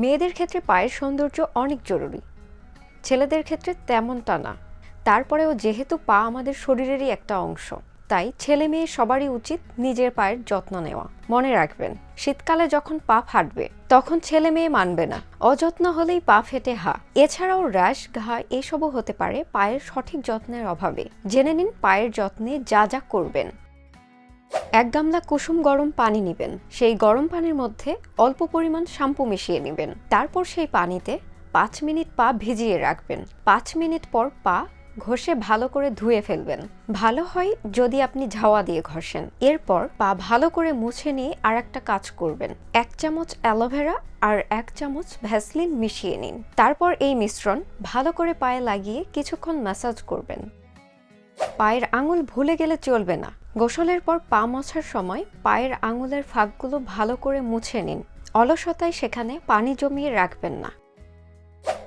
মেয়েদের ক্ষেত্রে পায়ের সৌন্দর্য অনেক জরুরি। ছেলেদের ক্ষেত্রে তেমনটা না। তারপরেও যেহেতু পা আমাদের শরীরেরই একটা অংশ, তাই ছেলে মেয়ে সবারই উচিত নিজের পায়ের যত্ন নেওয়া। মনে রাখবেন, শীতকালে যখন পা ফাটবে, তখন ছেলে মেয়ে মানবে না। অযত্ন হলেই পা ফেটে হা। এছাড়াও র্যাশ, ঘা এসবও হতে পারে পায়ের সঠিক যত্নের অভাবে। জেনে নিন পায়ের যত্নে যা যা করবেন। এক গামলা কুসুম গরম পানি নেবেন। সেই গরম পানির মধ্যে অল্প পরিমাণ শ্যাম্পু মিশিয়ে নেবেন। তারপর সেই পানিতে পাঁচ মিনিট পা ভিজিয়ে রাখবেন। পাঁচ মিনিট পর পা ঘষে ভালো করে ধুয়ে ফেলবেন। ভালো হয় যদি আপনি ঝাওয়া দিয়ে ঘষেন। এরপর পা ভালো করে মুছে নিয়ে আর একটা কাজ করবেন। এক চামচ অ্যালোভেরা আর এক চামচ ভ্যাসলিন মিশিয়ে নিন। তারপর এই মিশ্রণ ভালো করে পায়ে লাগিয়ে কিছুক্ষণ ম্যাসাজ করবেন। পায়ের আঙুল ভুলে গেলে চলবে না। গোসলের পর পা মোছার সময় পায়ের আঙুলের ফাঁকগুলো ভালো করে মুছে নিন। অলসতায় সেখানে পানি জমিয়ে রাখবেন না।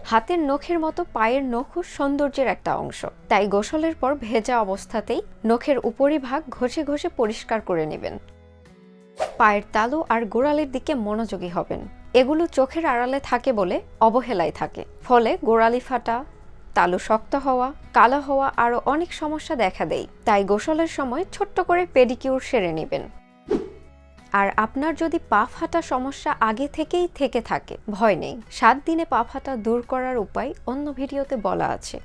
হাতের নখের মতো পায়ের নখও সৌন্দর্যের একটা অংশ। তাই গোসলের পর ভেজা অবস্থাতেই নখের উপরিভাগ ঘষে ঘষে পরিষ্কার করে নেবেন। পায়ের তালু আর গোড়ালির দিকে মনোযোগী হবেন। এগুলো চোখের আড়ালে থাকে বলে অবহেলায় থাকে। ফলে গোড়ালি ফাটা তালু শক্ত হওয়া, কালো হওয়া আরও অনেক সমস্যা দেখা দেয়। তাই গোসলের সময় ছোট্ট করে পেডিকিউর সেরে নেবেন। আর আপনার যদি পা ফাটা সমস্যা আগে থেকেই থেকে থাকে, ভয় নেই। সাত দিনে পা ফাটা দূর করার উপায় অন্য ভিডিওতে বলা আছে।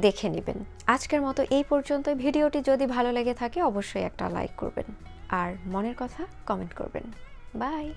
দেখে নেবেন। আজকের মতো এই পর্যন্ত ভিডিওটি যদি ভালো লেগে থাকে, অবশ্যই একটা লাইক করবেন। আর মনের কথা কমেন্ট করবেন। বাই!